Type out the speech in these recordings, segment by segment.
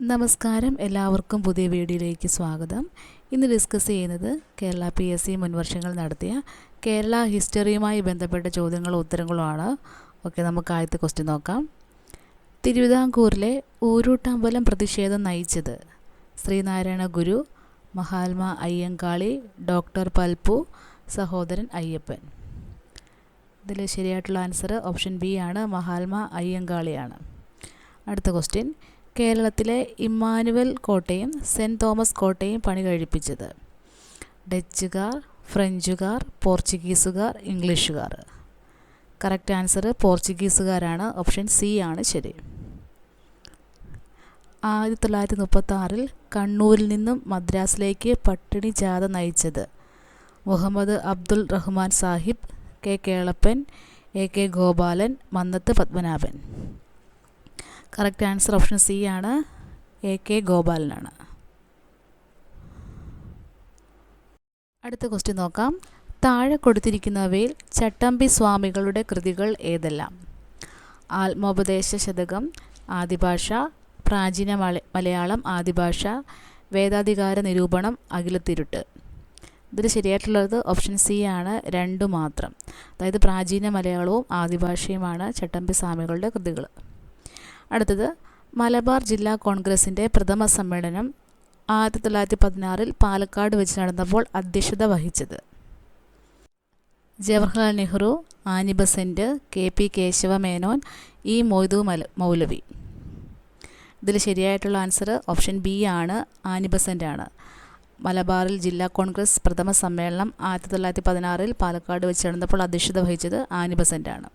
നമസ്കാരം. എല്ലാവർക്കും പുതിയ വീഡിയോയിലേക്ക് സ്വാഗതം. ഇന്ന് ഡിസ്കസ് ചെയ്യുന്നത് കേരള പി എസ് സി മുൻവർഷങ്ങൾ നടത്തിയ കേരള ഹിസ്റ്ററിയുമായി ബന്ധപ്പെട്ട ചോദ്യങ്ങളും ഉത്തരങ്ങളുമാണ് ഓക്കെ നമുക്ക് ആദ്യത്തെ ക്വസ്റ്റ്യൻ നോക്കാം. തിരുവിതാംകൂറിലെ ഊരൂട്ടമ്പലം പ്രതിഷേധം നയിച്ചത് ശ്രീനാരായണ ഗുരു മഹാത്മാ അയ്യങ്കാളി ഡോക്ടർ പൽപ്പു സഹോദരൻ അയ്യപ്പൻ. ഇതിൽ ശരിയായിട്ടുള്ള ആൻസർ ഓപ്ഷൻ ബി ആണ്. മഹാത്മാ അയ്യങ്കാളിയാണ്. അടുത്ത ക്വസ്റ്റ്യൻ കേരളത്തിലെ ഇമ്മാനുവൽ കോട്ടയും സെന്റ് തോമസ് കോട്ടയും പണി കഴിപ്പിച്ചത്. ഡച്ചുകാർ ഫ്രഞ്ചുകാർ പോർച്ചുഗീസുകാർ ഇംഗ്ലീഷുകാർ. കറക്റ്റ് ആൻസർ പോർച്ചുഗീസുകാരാണ്. ഓപ്ഷൻ സി ആണ് ശരി. ആയിരത്തി തൊള്ളായിരത്തി മുപ്പത്തി കണ്ണൂരിൽ നിന്നും മദ്രാസിലേക്ക് പട്ടിണി ജാഥ നയിച്ചത് Muhammad Abdul Rahman Sahib K Kelappan A K Gopalan Mannath Padmanabhan. Correct answer option C ആണ്. എ കെ ഗോപാലനാണ്. അടുത്ത ക്വസ്റ്റ്യൻ നോക്കാം. താഴെ കൊടുത്തിരിക്കുന്നവയിൽ ചട്ടമ്പി സ്വാമികളുടെ കൃതികൾ ഏതെല്ലാം? ആത്മോപദേശ ശതകം ആദിഭാഷ പ്രാചീന മല മലയാളം ആദിഭാഷ വേദാധികാര നിരൂപണം അഖിലത്തിരുട്ട്. ഇതിൽ ശരിയായിട്ടുള്ളത് ഓപ്ഷൻ സി ആണ്. രണ്ടു മാത്രം. അതായത് പ്രാചീന മലയാളവും ആദിഭാഷയുമാണ് ചട്ടമ്പി സ്വാമികളുടെ കൃതികൾ അടുത്തത് മലബാർ ജില്ലാ കോൺഗ്രസിന്റെ പ്രഥമ സമ്മേളനം ആയിരത്തി തൊള്ളായിരത്തി പതിനാറിൽ പാലക്കാട് വെച്ച് നടന്നപ്പോൾ അധ്യക്ഷത വഹിച്ചത്. Jawaharlal Nehru Annie Besant K P Kesava Menon E Moidu Mala Moulavi. ഇതിൽ ശരിയായിട്ടുള്ള ആൻസർ ഓപ്ഷൻ ബി ആണ് ആനി ബസന്റ് ആണ് മലബാറിൽ ജില്ലാ കോൺഗ്രസ് പ്രഥമ സമ്മേളനം ആയിരത്തി തൊള്ളായിരത്തി പതിനാറിൽ പാലക്കാട് വെച്ച് നടന്നപ്പോൾ അധ്യക്ഷത വഹിച്ചത് ആനി ബസന്റ് ആണ്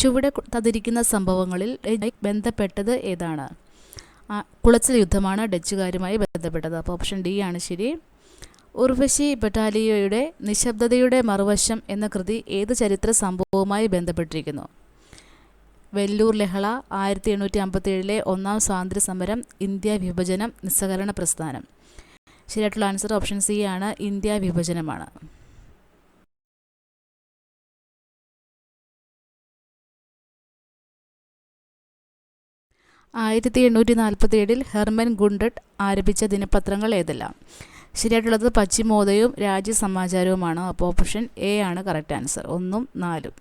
ചുവടെ തന്നിരിക്കുന്ന സംഭവങ്ങളിൽ ബന്ധപ്പെട്ടത് ഏതാണ്? കുളച്ചൽ യുദ്ധമാണ് ഡച്ചുകാരുമായി ബന്ധപ്പെട്ടത്. അപ്പോൾ ഓപ്ഷൻ ഡി ആണ് ശരി. ഉർവശി ബറ്റാലിയോയുടെ നിശബ്ദതയുടെ മറുവശം എന്ന കൃതി ഏത് ചരിത്ര സംഭവവുമായി ബന്ധപ്പെട്ടിരിക്കുന്നു? വെല്ലൂർ ലഹള ആയിരത്തി എണ്ണൂറ്റി അമ്പത്തി ഏഴിലെ ഒന്നാം സ്വാതന്ത്ര്യ സമരം ഇന്ത്യ വിഭജനം നിസ്സഹകരണ പ്രസ്ഥാനം. ശരിയായിട്ടുള്ള ആൻസർ ഓപ്ഷൻ സി ആണ്. ഇന്ത്യ വിഭജനമാണ്. ആയിരത്തി എണ്ണൂറ്റി നാൽപ്പത്തി ഏഴിൽ ഹെർമൻ ഗുണ്ടട്ട് ആരംഭിച്ച ദിനപത്രങ്ങൾ ഏതെല്ലാം? ശരിയായിട്ടുള്ളത് പശ്ചിമോദയവും രാജ്യസമാചാരവുമാണ് അപ്പോൾ ഓപ്ഷൻ എ ആണ് കറക്റ്റ് ആൻസർ. ഒന്നും നാലും.